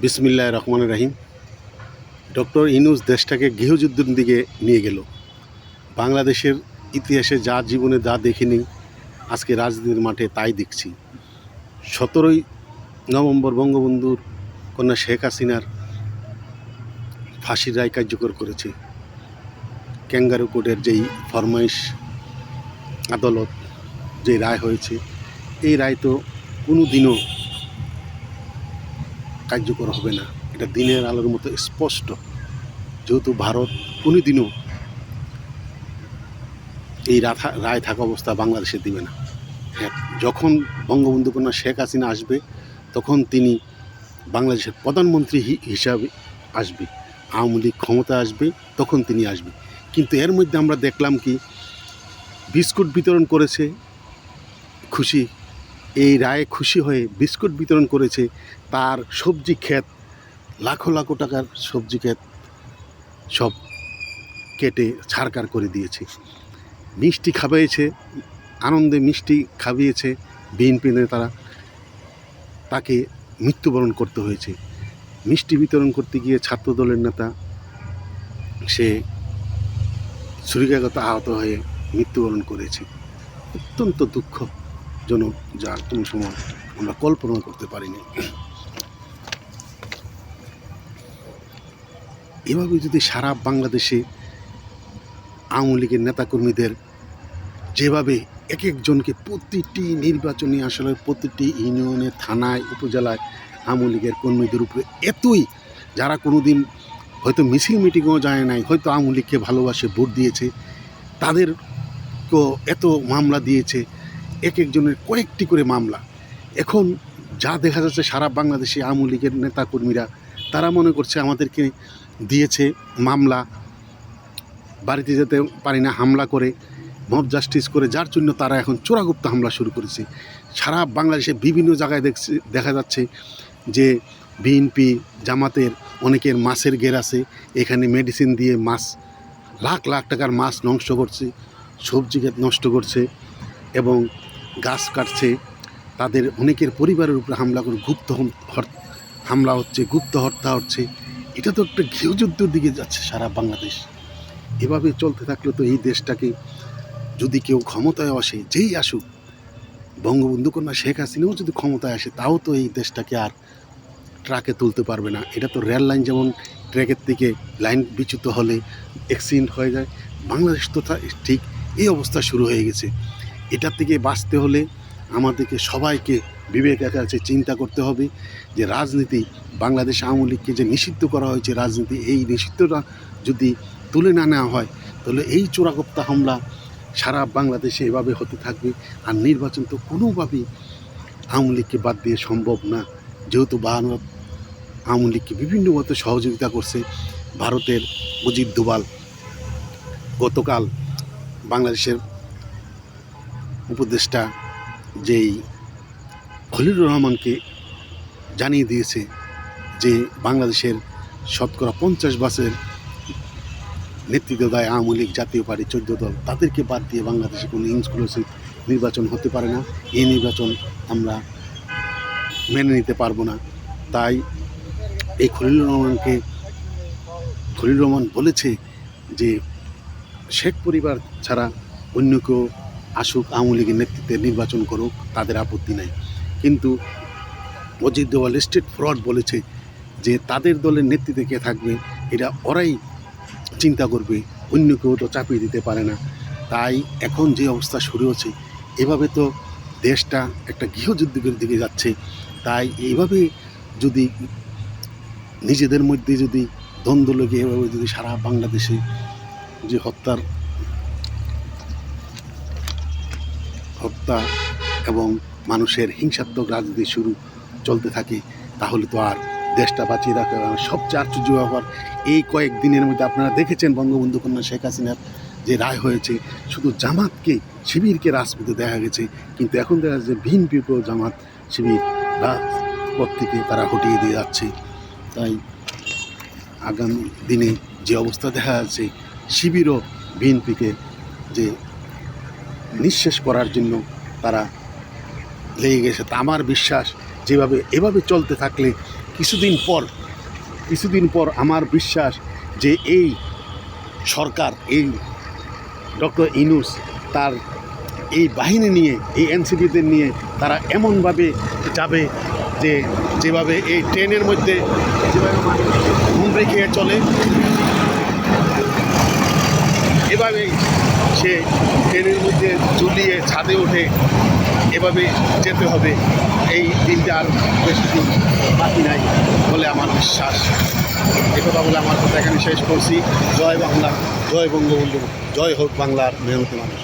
বিসমিল্লাহ রহমান রাহিম। ডক্টর ইনুস দেশটাকে গৃহযুদ্ধের দিকে নিয়ে গেল। বাংলাদেশের ইতিহাসে যা জীবনে যা দেখিনি, আজকে রাজনীতির মাঠে তাই দেখছি। সতেরোই নভেম্বর বঙ্গবন্ধুর কন্যা শেখ হাসিনার ফাঁসির রায় কার্যকর করেছে। ক্যাঙ্গারু কোর্টের যেই ফরমাইশ, আদালত যে রায় হয়েছে, এই রায় তো কোনো দিনও কার্যকর হবে না। এটা দিনের আলোর মতো স্পষ্ট। যেহেতু ভারত কোনোদিনও এই রায় থাকা অবস্থা বাংলাদেশে দিবে না। হ্যাঁ যখন বঙ্গবন্ধু কন্যা শেখ হাসিনা আসবে, তখন তিনি বাংলাদেশের প্রধানমন্ত্রী হিসাবে আসবে, আওয়ামী লীগ ক্ষমতা আসবে, তখন তিনি আসবে। কিন্তু এর মধ্যে আমরা দেখলাম কি, বিস্কুট বিতরণ করেছে খুশি এই রায়ে খুশি হয়ে বিস্কুট বিতরণ করেছে তার সবজি ক্ষেত, লাখো লাখো টাকার সবজি ক্ষেত সব কেটে ছাড়কার করে দিয়েছে। মিষ্টি খাওয়াইছে আনন্দে মিষ্টি খাইয়েছে বিএনপি নেতারা। তাকে মৃত্যুবরণ করতে হয়েছে। মিষ্টি বিতরণ করতে গিয়ে ছাত্রদলের নেতা, সে ছুরিকাগত আহত হয়ে মৃত্যুবরণ করেছে। অত্যন্ত দুঃখজনক যা কোনো সময় আমরা কল্পনা করতে পারিনি। এভাবে যদি সারা বাংলাদেশে আওয়ামী লীগের নেতাকর্মীদের যেভাবে এক একজনকে প্রতিটি নির্বাচনী আসলে প্রতিটি ইউনিয়নে, থানায়, উপজেলায় আওয়ামী লীগের কর্মীদের উপরে এতই যারা কোনোদিন হয়তো মিছিল মিটিংও যায় নাই, হয়তো আওয়ামী লীগকে ভালোবাসে, ভোট দিয়েছে, তাদেরকেও এত মামলা দিয়েছে এক একজনের কয়েকটি করে মামলা। এখন যা দেখা যাচ্ছে সারা বাংলাদেশে আওয়ামী লীগের নেতাকর্মীরা, তারা মনে করছে আমাদেরকে দিয়েছে মামলা। বাড়িতে যেতে পারি না, হামলা করে মব জাস্টিস করে, যার জন্য তারা এখন চোরাগুপ্ত হামলা শুরু করেছে। সারা বাংলাদেশে বিভিন্ন জায়গায় দেখছে, দেখা যাচ্ছে যে বিএনপি জামাতের অনেকের মাছের গের আছে। এখানে মেডিসিন দিয়ে মাছ, লাখ লাখ টাকার মাছ নষ্ট করছে, সবজি নষ্ট করছে এবং গাছ কাটছে, তাদের অনেকের পরিবারের উপরে হামলা করে গুপ্ত হম- হামলা হচ্ছে, গুপ্ত হত্যা হচ্ছে। এটা তো একটা গৃহযুদ্ধের দিকে যাচ্ছে সারা বাংলাদেশ। এভাবে চলতে থাকলে তো এই দেশটাকে যদি কেউ ক্ষমতায় আসে, যেই আসুক, বঙ্গবন্ধু কন্যা শেখ হাসিনাও যদি ক্ষমতায় আসে, তাও তো এই দেশটাকে আর ট্রাকে তুলতে পারবে না। এটা তো রেল লাইন যেমন ট্র্যাকের থেকে লাইন বিচ্যুত হলে অ্যাক্সিডেন্ট হয়ে যায়, বাংলাদেশ তো ঠিক এই অবস্থা শুরু হয়ে গেছে। এটার থেকে বাঁচতে হলে আমাদেরকে সবাইকে বিবেকের কাছে চিন্তা করতে হবে যে রাজনীতি, বাংলাদেশ আওয়ামী লীগকে যে নিষিদ্ধ করা হয়েছে রাজনীতি, এই নিষিদ্ধটা যদি তুলে না নেওয়া হয়, তাহলে এই চোরাগোপ্তা হামলা সারা বাংলাদেশে এভাবে হতে থাকবে। আর নির্বাচন তো কোনোভাবেই আওয়ামী লীগকে বাদ দিয়ে সম্ভব না। যেহেতু ভারত আওয়ামী লীগকে বিভিন্নভাবে সহযোগিতা করছে ভারতের অজিত দোবাল গতকাল বাংলাদেশের উপদেষ্টা যেই খলিলুর রহমানকে জানিয়ে দিয়েছে যে বাংলাদেশের শতকরা পঞ্চাশ বাসের নেতৃত্ব দেয় আওয়ামী লীগ, জাতীয় পার্টি, চোদ্দ দল, তাদেরকে বাদ দিয়ে বাংলাদেশে কোনো ইনক্লুসিভ নির্বাচন হতে পারে না। এই নির্বাচন আমরা মেনে নিতে পারব না। তাই এই খলিলুর রহমানকে, খলিলুর রহমান বলেছে যে শেখ পরিবার ছাড়া অন্য কেউ আসুক, আওয়ামী লীগের নেতৃত্বে নির্বাচন করুক, তাদের আপত্তি নাই। কিন্তু অজিত দোয়াল স্টেট ফ্রড বলেছে যে তাদের দলের নেতৃত্বে কে থাকবে এটা ওরাই চিন্তা করবে, অন্য কেউ তো চাপিয়ে দিতে পারে না। তাই এখন যে অবস্থা শুরু হচ্ছে, এভাবে তো দেশটা একটা গৃহযুদ্ধের দিকে যাচ্ছে। তাই এইভাবে যদি নিজেদের মধ্যে যদি দ্বন্দ্ব লেগে, এভাবে যদি সারা বাংলাদেশে যে হত্যার হত্যা এবং মানুষের হিংসাত্মক রাজনীতি শুরু চলতে থাকে, তাহলে তো আর দেশটা বাঁচিয়ে রাখা যাবে না। সবচেয়ে আশ্চর্য ব্যাপার এই কয়েক দিনের মধ্যে আপনারা দেখেছেন বঙ্গবন্ধু কন্যা শেখ হাসিনার যে রায় হয়েছে, শুধু জামাতকে শিবিরকে রাজপথে দেখা গেছে, কিন্তু এখন দেখা যাচ্ছে বিএনপিকেও জামাত শিবির রাজপথ থেকে তারা হটিয়ে দিয়ে যাচ্ছে তাই আগামী দিনে যে অবস্থা দেখা যাচ্ছে, শিবিরও বিএনপিকে যে নিঃশেষ করার জন্য তারা লেগে গেছে। তা আমার বিশ্বাস, যেভাবে, এভাবে চলতে থাকলে কিছুদিন পর কিছুদিন পর আমার বিশ্বাস যে এই সরকার, এই ডক্টর ইনুস তার এই বাহিনী নিয়ে, এই এনসিপিদের নিয়ে তারা এমনভাবে যাবে যে যেভাবে এই ট্রেনের মধ্যে যেভাবে ঘুম রেখে চলে। এভাবেই সে ট্রেনের মধ্যে ঝুলিয়ে ছাদে ওঠে এভাবে যেতে হবে। এই দিনটা আর বেশি দিন বাকি নাই বলে আমার বিশ্বাস। এ কথা বলে আমার কথা এখানে শেষ করছি। জয় বাংলা, জয় বঙ্গবন্ধু, জয় হোক বাংলার মেহনতি মানুষ।